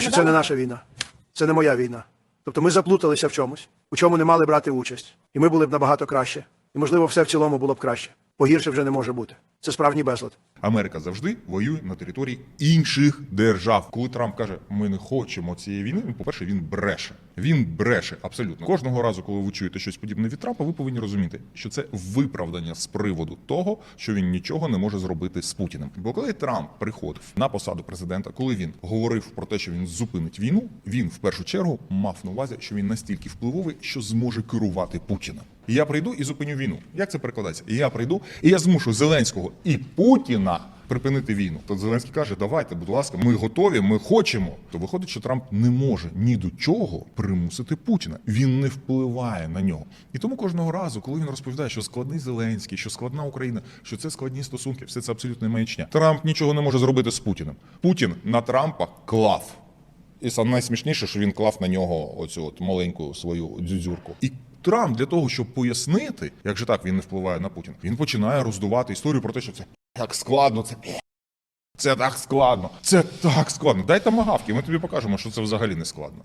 що це не наша війна, це не моя війна. Тобто ми заплуталися в чомусь, у чому не мали брати участь, і ми були б набагато краще. І можливо, все в цілому було б краще. Погірше вже не може бути. Це справжній безлад. Америка завжди воює на території інших держав. Коли Трамп каже, ми не хочемо цієї війни. Він, по-перше, він бреше. Він бреше абсолютно. Кожного разу, коли ви чуєте щось подібне від Трампа, ви повинні розуміти, що це виправдання з приводу того, що він нічого не може зробити з Путіним. Бо коли Трамп приходив на посаду президента, коли він говорив про те, що він зупинить війну, він в першу чергу мав на увазі, що він настільки впливовий, що зможе керувати Путіним. Я прийду і зупиню війну. Як це перекладається? Я прийду і я змушу Зеленського і Путіна припинити війну. То Зеленський каже: давайте, будь ласка, ми готові, ми хочемо. То виходить, що Трамп не може ні до чого примусити Путіна. Він не впливає на нього. І тому кожного разу, коли він розповідає, що складний Зеленський, що складна Україна, що це складні стосунки, все це абсолютно маячня. Трамп нічого не може зробити з Путіним. Путін на Трампа клав. І найсмішніше, що він клав на нього оцю от маленьку свою дзюдзюрку. І Трамп для того, щоб пояснити, як же так він не впливає на Путіна, він починає роздувати історію про те, що це так складно, це це так складно, це так складно. Дай тамагавки, ми тобі покажемо, що це взагалі не складно.